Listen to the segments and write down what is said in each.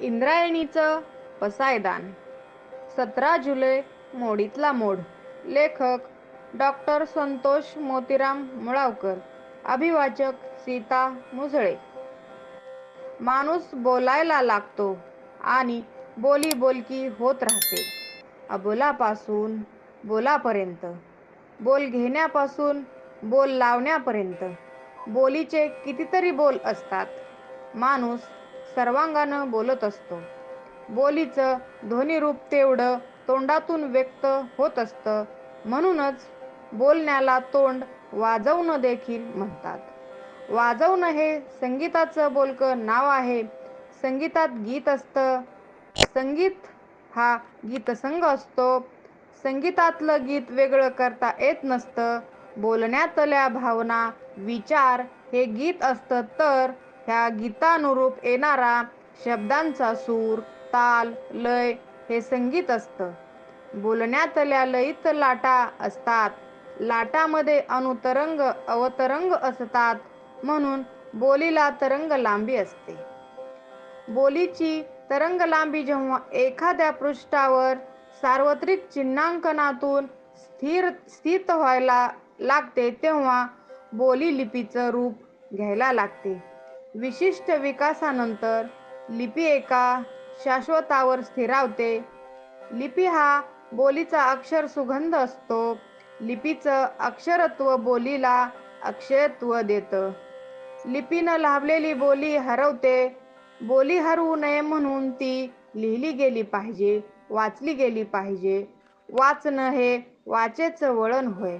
इंद्रायणीचं पसायदान. सतरा जुलै मोडीतला मोड. लेखक डॉक्टर संतोष मोतीराम मुळावकर. अभिवाचक सीता मुसळे माणूस बोलायला लागतो आणि बोली बोलकी होत राहते. अबोलापासून बोलापर्यंत. बोल घेण्यापासून बोल लावण्यापर्यंत. बोलीचे कितीतरी बोल असतात. माणूस सर्वांगानं बोलत असतो. बोलीचं ध्वनिरूप तेवढं तोंडातून व्यक्त होत असतं. म्हणूनच बोलण्याला तोंड वाजवणं देखील म्हणतात. वाजवणं हे संगीताचं बोलकं नाव आहे. संगीतात गीत असतं. संगीत हा गीतसंग असतो. संगीतातलं गीत वेगळं करता येत नसतं. बोलण्यातल्या भावना विचार हे गीत असतं. तर ह्या गीतानुरूप येणारा शब्दांचा सूर ताल लय हे संगीत असतं. बोलण्यातल्या लयीत लाटा असतात. लाटामध्ये अनुतरंग अवतरंग असतात म्हणून बोलीला तरंग लांबी असते. बोलीची तरंग लांबी जेव्हा एखाद्या पृष्ठावर सार्वत्रिक चिन्हांकनातून स्थिर स्थित व्हायला लागते तेव्हा बोली लिपीचं रूप घ्यायला लागते. विशिष्ट विकासानंतर लिपी एका शाश्वतावर स्थिरावते. लिपी हा बोलीचा अक्षर सुगंध असतो. लिपीचं अक्षरत्व बोलीला अक्षयत्व देतं. लिपीनं लाभलेली बोली हरवते. बोली हरवू नये म्हणून ती लिहिली गेली पाहिजे वाचली गेली पाहिजे. वाचणं हे वाचेचं वळण होय.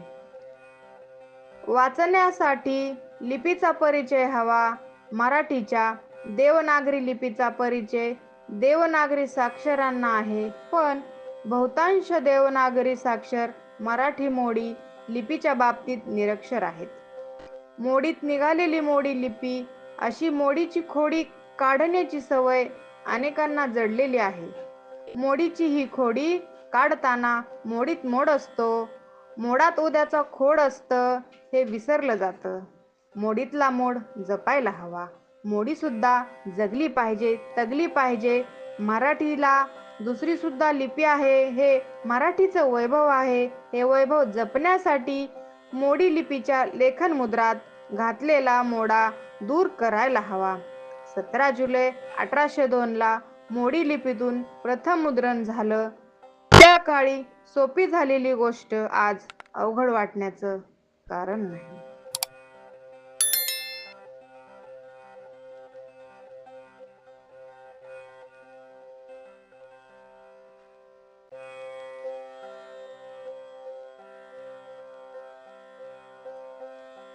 वाचण्यासाठी लिपीचा परिचय हवा. मराठीच्या देवनागरी लिपीचा परिचय देवनागरी साक्षरांना आहे. पण बहुतांश देवनागरी साक्षर मराठी मोडी लिपीच्या बाबतीत निरक्षर आहेत. मोडीत निघालेली मोडी लिपी अशी मोडीची खोडी काढण्याची सवय अनेकांना जडलेली आहे. मोडीची ही खोडी काढताना मोडीत मोड असतो मोडात उद्याचा खोड असतं हे विसरलं जातं. मोडीतला मोड जपायला हवा. मोडीसुद्धा जगली पाहिजे तगली पाहिजे. मराठीला दुसरी सुद्धा लिपी आहे हे मराठीचं वैभव आहे. हे वैभव जपण्यासाठी मोडी लिपीच्या लेखन मुद्रात घातलेला मोडा दूर करायला हवा. सतरा जुलै अठराशे दोनला मोडी लिपीतून प्रथम मुद्रण झालं. त्या काळी सोपी झालेली गोष्ट आज अवघड वाटण्याचं कारण नाही.